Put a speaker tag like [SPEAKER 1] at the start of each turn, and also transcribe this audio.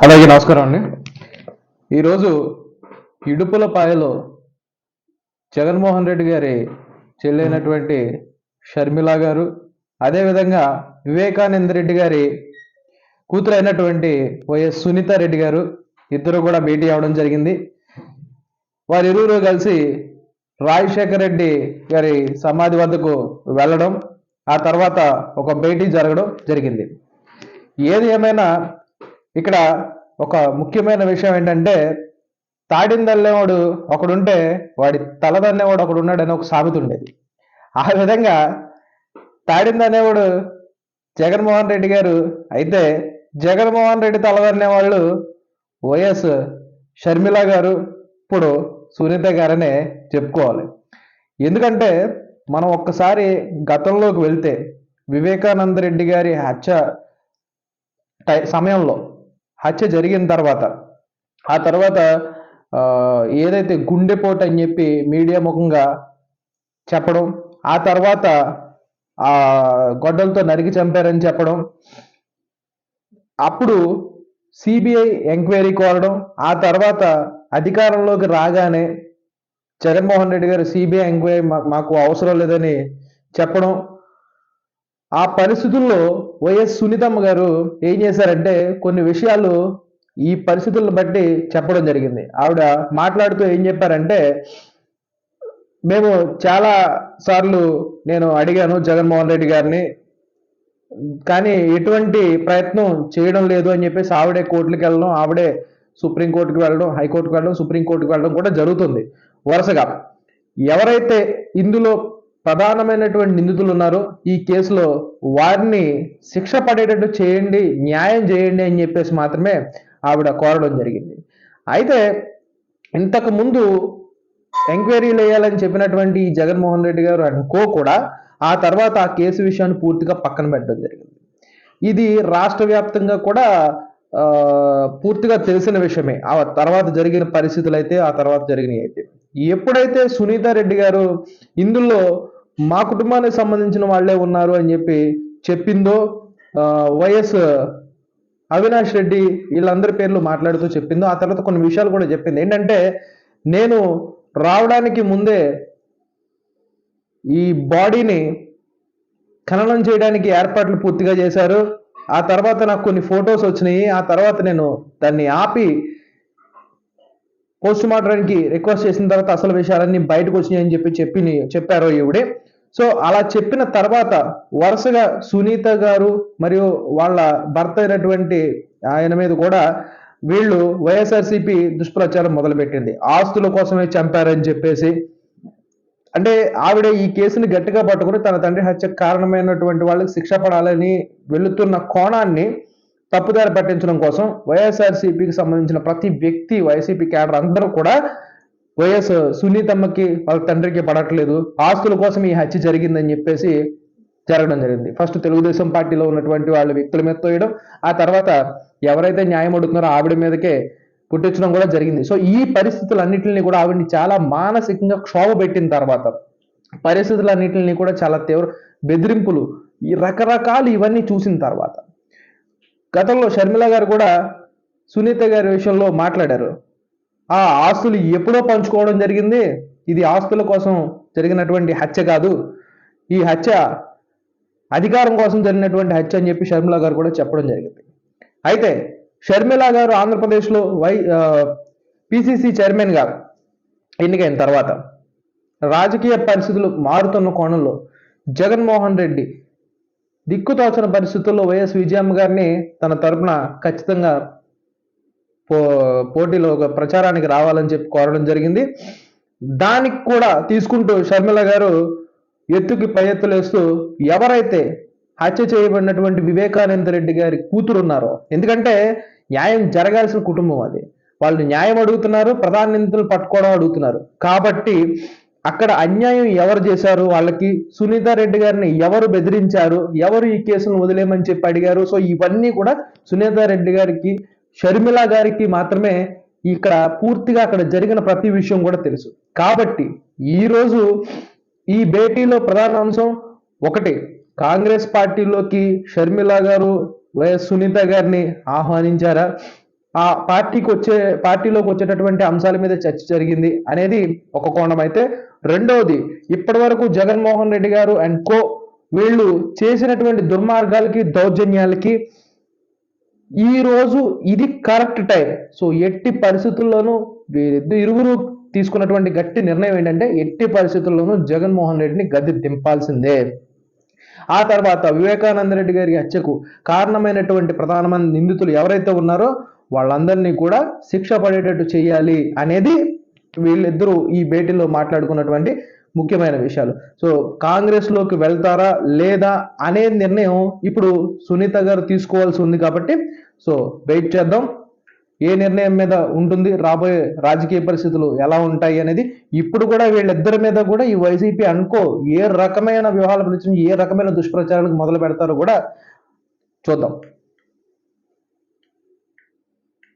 [SPEAKER 1] అలాగే నమస్కారం అండి. ఈరోజు ఇడుపులపాయలో జగన్మోహన్ రెడ్డి గారి చెల్లైనటువంటి షర్మిల గారు అదేవిధంగా వివేకానంద రెడ్డి గారి కూతురు అయినటువంటి వైఎస్ సునీత రెడ్డి గారు ఇద్దరు కూడా భేటీ అవ్వడం జరిగింది. వారిరువురు కలిసి రాజశేఖర్ రెడ్డి గారి సమాధి వద్దకు వెళ్ళడం ఆ తర్వాత ఒక భేటీ జరగడం జరిగింది. ఏది ఏమైనా ఇక్కడ ఒక ముఖ్యమైన విషయం ఏంటంటే తాడిందల్లేవాడు ఒకడుంటే వాడి తలదన్నేవాడు ఒకడు ఉన్నాడని ఒక సామెత ఉండేది. ఆ విధంగా తాడిందనేవాడు జగన్మోహన్ రెడ్డి గారు అయితే జగన్మోహన్ రెడ్డి తలదన్నే వాళ్ళు వైఎస్ షర్మిల గారు ఇప్పుడు సునీత గారనే చెప్పుకోవాలి. ఎందుకంటే మనం ఒక్కసారి గతంలోకి వెళ్తే వివేకానంద రెడ్డి గారి హత్య టై సమయంలో హత్య జరిగిన తర్వాత ఆ తర్వాత ఏదైతే గుండెపోటు అని చెప్పి మీడియా ముఖంగా చెప్పడం ఆ తర్వాత ఆ గొడ్డలతో నరికి చంపారని చెప్పడం అప్పుడు సిబిఐ ఎంక్వైరీ కోరడం ఆ తర్వాత అధికారంలోకి రాగానే జగన్మోహన్ రెడ్డి గారు సిబిఐ ఎంక్వైరీ మాకు అవసరం లేదని చెప్పడం ఆ పరిస్థితుల్లో వైఎస్ సునీతమ్మ గారు ఏం చేశారంటే కొన్ని విషయాలు ఈ పరిస్థితులను బట్టి చెప్పడం జరిగింది. ఆవిడ మాట్లాడుతూ ఏం చెప్పారంటే మేము చాలా సార్లు నేను అడిగాను జగన్మోహన్ రెడ్డి గారిని కానీ ఎటువంటి ప్రయత్నం చేయడం లేదు అని చెప్పేసి ఆవిడే కోర్టులకు వెళ్ళడం ఆవిడే సుప్రీంకోర్టుకి వెళ్ళడం హైకోర్టుకి వెళ్ళడం సుప్రీంకోర్టుకి వెళ్ళడం కూడా జరుగుతుంది వరుసగా. ఎవరైతే ఇందులో ప్రధానమైనటువంటి నిందితులు ఉన్నారో. ఈ కేసులో వారిని శిక్ష పడేటట్టు చేయండి న్యాయం చేయండి అని చెప్పేసి మాత్రమే ఆవిడ కోరడం జరిగింది. అయితే ఇంతకు ముందు ఎంక్వైరీలు వేయాలని చెప్పినటువంటి జగన్మోహన్ రెడ్డి గారు అనుకో కూడా ఆ తర్వాత ఆ కేసు విషయాన్ని పూర్తిగా పక్కన పెట్టడం జరిగింది. ఇది రాష్ట్ర వ్యాప్తంగా కూడా పూర్తిగా తెలిసిన విషయమే. ఆ తర్వాత జరిగిన పరిస్థితులు అయితే ఆ తర్వాత జరిగినవి అయితే ఎప్పుడైతే సునీత రెడ్డి గారు ఇందులో మా కుటుంబానికి సంబంధించిన వాళ్ళే ఉన్నారు అని చెప్పి చెప్పిందో వైఎస్ అవినాష్ రెడ్డి వీళ్ళందరి పేర్లు మాట్లాడుతూ చెప్పిందో ఆ తర్వాత కొన్ని విషయాలు కూడా చెప్పింది. ఏంటంటే నేను రావడానికి ముందే ఈ బాడీని ఖననం చేయడానికి ఏర్పాట్లు పూర్తిగా చేశారు. ఆ తర్వాత నాకు కొన్ని ఫొటోస్ వచ్చినాయి. ఆ తర్వాత నేను దాన్ని ఆపి పోస్ట్ మార్టంకి రిక్వెస్ట్ చేసిన తర్వాత అసలు విషయాలన్నీ బయటకు వచ్చినాయి అని చెప్పి చెప్పి చెప్పారు ఈవిడే. సో అలా చెప్పిన తర్వాత వరుసగా సునీత గారు మరియు వాళ్ళ భర్త అయినటువంటి ఆయన మీద కూడా వీళ్ళు వైఎస్ఆర్సీపీ దుష్ప్రచారం మొదలుపెట్టింది. ఆస్తుల కోసమే చంపారని చెప్పేసి. అంటే ఆవిడ ఈ కేసుని గట్టిగా పట్టుకుని తన తండ్రి హత్యకు కారణమైనటువంటి వాళ్ళకి శిక్ష పడాలని వెళుతున్న కోణాన్ని తప్పుదారి పట్టించడం కోసం వైఎస్ఆర్సీపీకి సంబంధించిన ప్రతి వ్యక్తి వైసీపీ క్యాడర్ అందరూ కూడా వైఎస్ సునీతమ్మకి వాళ్ళ తండ్రికి పడట్లేదు. ఆస్తుల కోసం ఈ హత్య జరిగిందని చెప్పేసి జరగడం జరిగింది. ఫస్ట్ తెలుగుదేశం పార్టీలో ఉన్నటువంటి వాళ్ళ వ్యక్తుల మీద తోయడం ఆ తర్వాత ఎవరైతే న్యాయం అడుగుతున్నారో ఆవిడ మీదకే పుట్టించడం కూడా జరిగింది. సో ఈ పరిస్థితులన్నింటినీ కూడా ఆవిడని చాలా మానసికంగా క్షోభ పెట్టిన తర్వాత పరిస్థితులన్నింటినీ కూడా చాలా తీవ్ర బెదిరింపులు ఈ రకరకాలు ఇవన్నీ చూసిన తర్వాత గతంలో షర్మిల గారు కూడా సునీత గారి విషయంలో మాట్లాడారు. ఆ ఆస్తులు ఎప్పుడో పంచుకోవడం జరిగింది. ఇది ఆస్తుల కోసం జరిగినటువంటి హత్య కాదు. ఈ హత్య అధికారం కోసం జరిగినటువంటి హత్య అని చెప్పి షర్మిల గారు కూడా చెప్పడం జరిగింది. అయితే షర్మిల గారు ఆంధ్రప్రదేశ్లో వై పిసిసి చైర్మన్ గారు ఎన్నికైన తర్వాత రాజకీయ పరిస్థితులు మారుతున్న కోణంలో జగన్మోహన్ రెడ్డి దిక్కుతోచని పరిస్థితుల్లో వైఎస్ విజయమ్మ గారిని తన తరపున ఖచ్చితంగా పో పోటీలో ఒక ప్రచారానికి రావాలని చెప్పి కోరడం జరిగింది. దానికి కూడా తీసుకుంటూ షర్మిల గారు ఎత్తుకి పై ఎత్తులేస్తూ ఎవరైతే హత్య చేయబడినటువంటి వివేకానంద రెడ్డి గారి కూతురు ఉన్నారో ఎందుకంటే న్యాయం జరగాల్సిన కుటుంబం అది. వాళ్ళు న్యాయం అడుగుతున్నారు ప్రధాన నిందితులు పట్టుకోవడం అడుగుతున్నారు. కాబట్టి అక్కడ అన్యాయం ఎవరు చేశారు? వాళ్ళకి సునీత రెడ్డి గారిని ఎవరు బెదిరించారు? ఎవరు ఈ కేసును వదిలేయమని చెప్పి అడిగారు? సో ఇవన్నీ కూడా సునీత రెడ్డి గారికి షర్మిల గారికి మాత్రమే ఇక్కడ పూర్తిగా అక్కడ జరిగిన ప్రతి విషయం కూడా తెలుసు. కాబట్టి ఈరోజు ఈ భేటీలో ప్రధాన అంశం ఒకటి. కాంగ్రెస్ పార్టీలోకి షర్మిల గారు వైఎస్ సునీత గారిని ఆహ్వానించారా? ఆ పార్టీకి వచ్చే పార్టీలోకి వచ్చేటటువంటి అంశాల మీద చర్చ జరిగింది అనేది ఒక కోణం. అయితే రెండవది ఇప్పటి వరకు జగన్మోహన్ రెడ్డి గారు అండ్ కో వీళ్ళు చేసినటువంటి దుర్మార్గాలకి దౌర్జన్యాలకి ఈ రోజు ఇది కరెక్ట్ టైం సో ఎట్టి పరిస్థితుల్లోనూ వీరిద్దరు ఇరువురు తీసుకున్నటువంటి గట్టి నిర్ణయం ఏంటంటే ఎట్టి పరిస్థితుల్లోనూ జగన్మోహన్ రెడ్డిని గద్దె దింపాల్సిందే. ఆ తర్వాత వివేకానంద రెడ్డి గారి హత్యకు కారణమైనటువంటి ప్రధానమైన నిందితులు ఎవరైతే ఉన్నారో వాళ్ళందరినీ కూడా శిక్ష పడేటట్టు చేయాలి అనేది వీళ్ళిద్దరూ ఈ భేటీలో మాట్లాడుకున్నటువంటి ముఖ్యమైన విషయాలు. సో కాంగ్రెస్లోకి వెళ్తారా లేదా అనే నిర్ణయం ఇప్పుడు సునీత గారు తీసుకోవాల్సి ఉంది కాబట్టి సో వెయిట్ చేద్దాం. ఏ నిర్ణయం మీద ఉంటుంది రాబోయే రాజకీయ పరిస్థితులు ఎలా ఉంటాయి అనేది ఇప్పుడు కూడా వీళ్ళిద్దరి మీద కూడా ఈ వైసీపీ అనుకో ఏ రకమైన వ్యూహాల గురించి ఏ రకమైన దుష్ప్రచారాలకు మొదలు పెడతారో కూడా చూద్దాం.